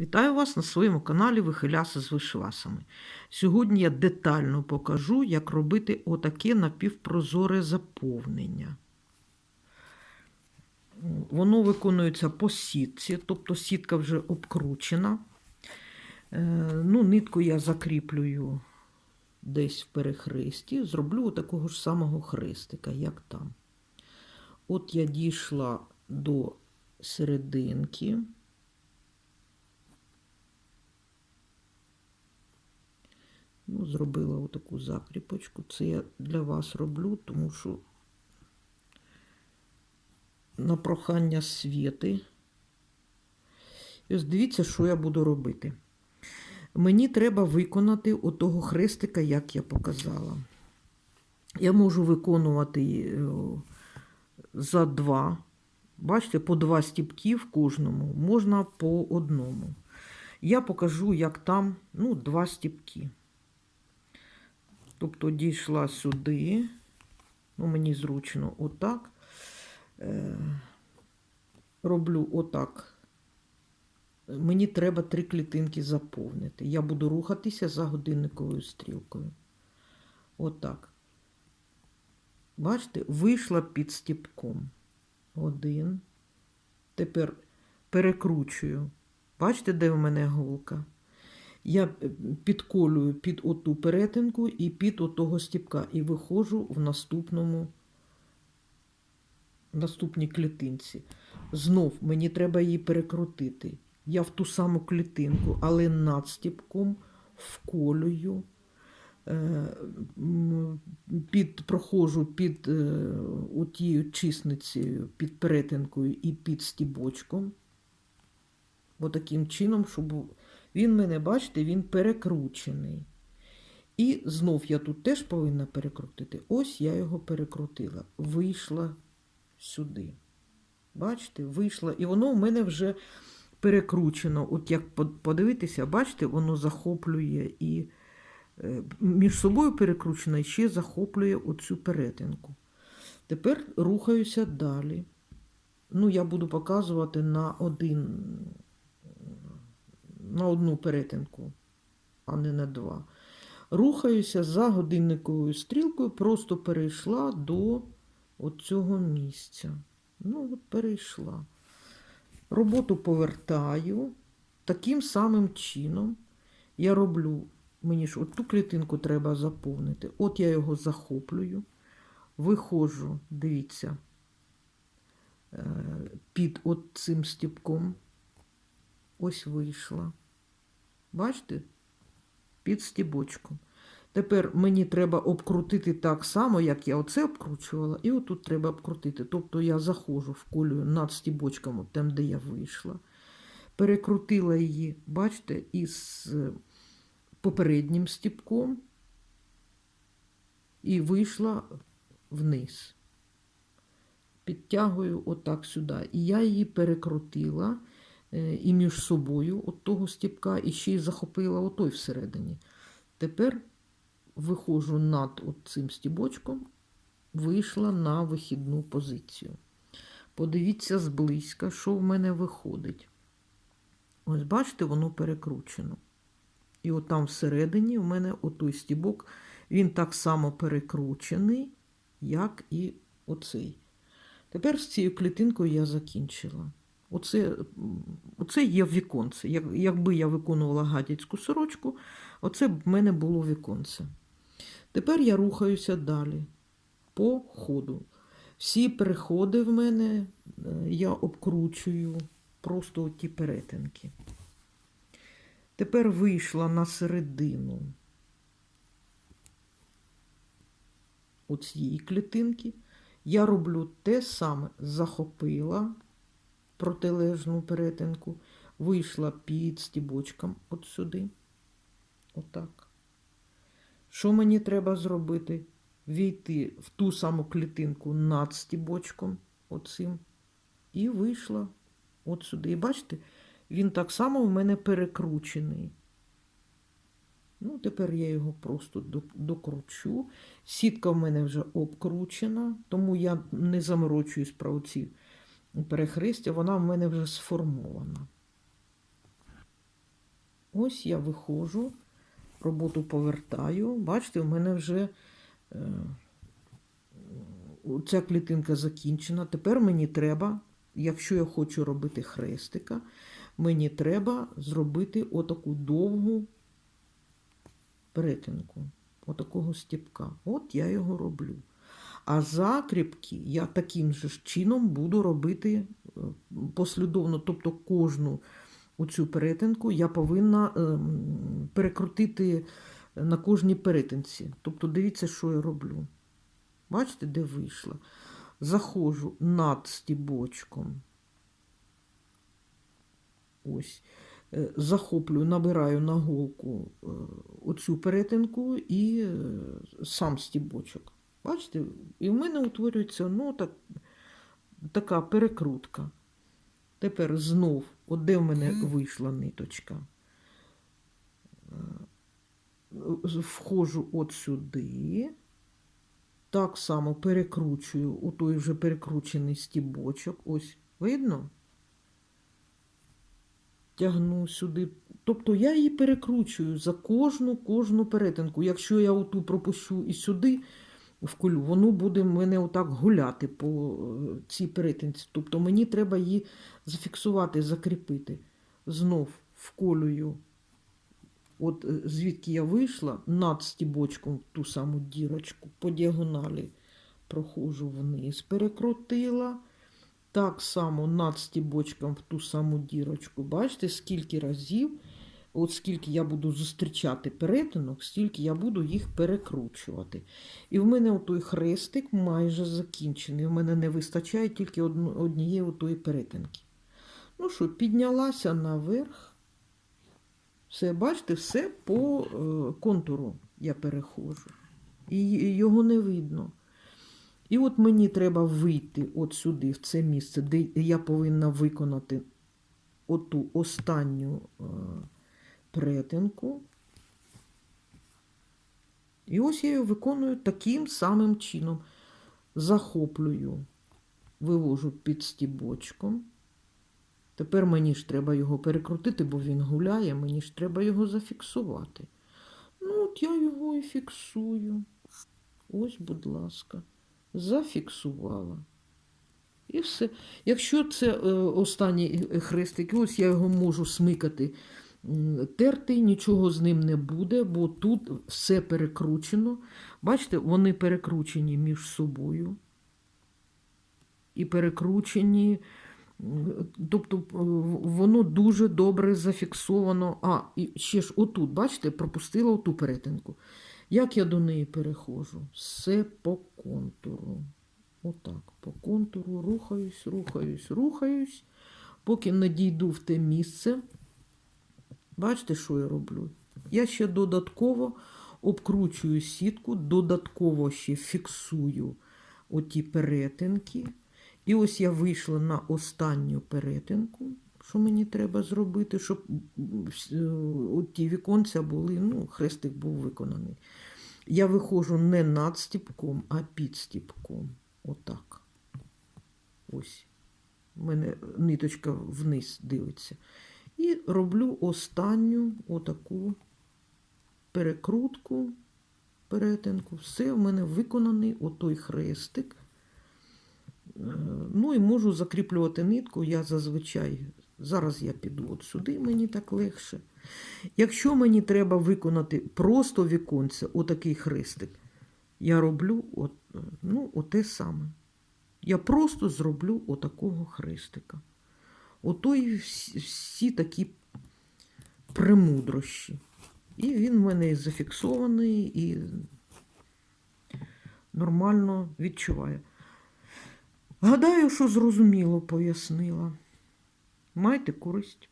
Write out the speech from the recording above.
Вітаю вас на своєму каналі Вихиляси з вишивасами. Сьогодні я детально покажу, як робити отаке напівпрозоре заповнення. Воно виконується по сітці, тобто сітка вже обкручена. Е, Ну, Нитку я закріплюю десь в перехресті, зроблю такого ж самого хрестика, як там. От я дійшла до серединки. Ну, зробила отаку закріпочку. Це я для вас роблю, тому що на прохання світи. І ось дивіться, що я буду робити. Мені треба виконати отого хрестика, як я показала. Я можу виконувати за два. Бачите, по два стіпки в кожному, можна по одному. Я покажу, як там ну, два стіпки. Тобто дійшла сюди, ну, мені зручно отак. Е, роблю отак. Мені треба три клітинки заповнити. Я буду рухатися за годинниковою стрілкою. Отак. Бачите, вийшла під стіпком. Один. Тепер перекручую. Бачите, де в мене голка? Я підколюю під оту перетинку і під отого стіпка. І виходжу в наступному, наступній клітинці. Знов мені треба її перекрутити. Я в ту саму клітинку, але над стіпком вколюю, під, проходжу під отією чисницею, під перетинкою і під стібочком. Отаким чином, щоб він мене, бачите, він перекручений. І знов я тут теж повинна перекрутити. Ось я його перекрутила. Вийшла сюди. Бачите, вийшла. І воно в мене вже перекручено. От як подивитися, бачите, воно захоплює і між собою перекручено і ще захоплює оцю перетинку. Тепер рухаюся далі. Ну, я буду показувати на один на одну перетинку, а не на два. Рухаюся за годинниковою стрілкою, просто перейшла до цього місця. Ну, от перейшла. Роботу повертаю. Таким самим чином я роблю, мені ж оту клітинку треба заповнити. От я його захоплюю, виходжу, дивіться, під от цим стіпком. Ось вийшла. Бачите? Під стібочком. Тепер мені треба обкрутити так само, як я оце обкручувала, і отут треба обкрутити. Тобто я заходжу, в вколюю над стібочком, там, де я вийшла. Перекрутила її, бачите, із попереднім стібком і вийшла вниз. Підтягую отак сюди. І я її перекрутила і між собою от того стіпка, і ще й захопила отой всередині. Тепер виходжу над цим стібочком, вийшла на вихідну позицію. Подивіться зблизька, що в мене виходить. Ось, бачите, воно перекручено. І от там всередині у мене отой стібок, він так само перекручений, як і оцей. Тепер з цією клітинкою я закінчила. Оце оце є віконце. Як, Якби я виконувала гадяцьку сорочку, оце б в мене було віконце. Тепер я рухаюся далі по ходу. Всі переходи в мене я обкручую просто ті перетинки. Тепер вийшла на середину оцієї клітинки. Я роблю те саме, захопила протилежну перетинку, вийшла під стібочком от сюди. Отак. Що мені треба зробити? Війти в ту саму клітинку над стібочком, оцим, і вийшла от сюди. І бачите, він так само в мене перекручений. Ну, тепер я його просто докручу. Сітка в мене вже обкручена, тому я не заморочуюсь про оці перехрестя, вона в мене вже сформована. Ось я виходжу, роботу повертаю. Бачите, у мене вже е, ця клітинка закінчена. Тепер мені треба, якщо я хочу робити хрестика, мені треба зробити отаку довгу перетинку, отакого стіпка. От я його роблю. А закріпки я таким же чином буду робити е, послідовно, тобто кожну оцю перетинку я повинна ем, перекрутити на кожній перетинці. Тобто дивіться, що я роблю. Бачите, де вийшла? Заходжу над стібочком. Ось. Е, Захоплюю, набираю на голку е, оцю перетинку і е, сам стібочок. Бачите? І в мене утворюється ну, так, така перекрутка. Тепер знов, от де в мене вийшла ниточка. Е, Входжу от сюди. Так само перекручую у той вже перекручений стібочок. Ось, видно? Тягну сюди. Тобто я її перекручую за кожну кожну перетинку. Якщо я оту пропущу і сюди вколю, воно буде в мене отак гуляти по е, цій перетинці. Тобто мені треба її зафіксувати, закріпити. Знов вколюю, от е, звідки я вийшла, над стібочком в ту саму дірочку, по діагоналі проходжу вниз, перекрутила. Так само над стібочком в ту саму дірочку. Бачите, скільки разів, от скільки я буду зустрічати перетинок, стільки я буду їх перекручувати. І в мене той хрестик майже закінчений. В мене не вистачає тільки однієї отої перетинки. Ну що, піднялася наверх. Все, бачите, все по е, контуру я переходжу. І його не видно. І от мені треба вийти от сюди, в це місце, де я повинна виконати оту останню е, перетинку. І ось я її виконую таким самим чином. Захоплюю, вивожу під стібочком. Тепер мені ж треба його перекрутити, бо він гуляє, мені ж треба його зафіксувати. Ну, от я його і фіксую. Ось, будь ласка, зафіксувала. І все. Якщо це е, останній хрестик, ось я його можу смикати, терти, нічого з ним не буде, бо тут все перекручено. Бачите, вони перекручені між собою. І перекручені. Тобто е, воно дуже добре зафіксовано. А, і ще ж отут, бачите, пропустила оту перетинку. Як я до неї переходжу? Все по контуру. Отак, по контуру рухаюсь, рухаюсь, рухаюсь, поки не дійду в те місце. Бачите, що я роблю? Я ще додатково обкручую сітку, додатково ще фіксую оті перетинки. І ось я вийшла на останню перетинку, що мені треба зробити, щоб м, ті віконця були, ну, хрестик був виконаний. Я виходжу не над стіпком, а під стіпком. Отак. Ось. У мене ниточка вниз дивиться. І роблю останню отаку перекрутку, перетинку. Все в мене виконаний отой хрестик. Е, Ну і можу закріплювати нитку. Я зазвичай, зараз я піду от сюди, мені так легше. Якщо мені треба виконати просто віконце, отакий хрестик, я роблю от, ну, оте саме. Я просто зроблю отакого хрестика. Ото і всі, такі премудрощі. І він в мене зафіксований, і нормально відчуває. Гадаю, що зрозуміло пояснила. Майте користь.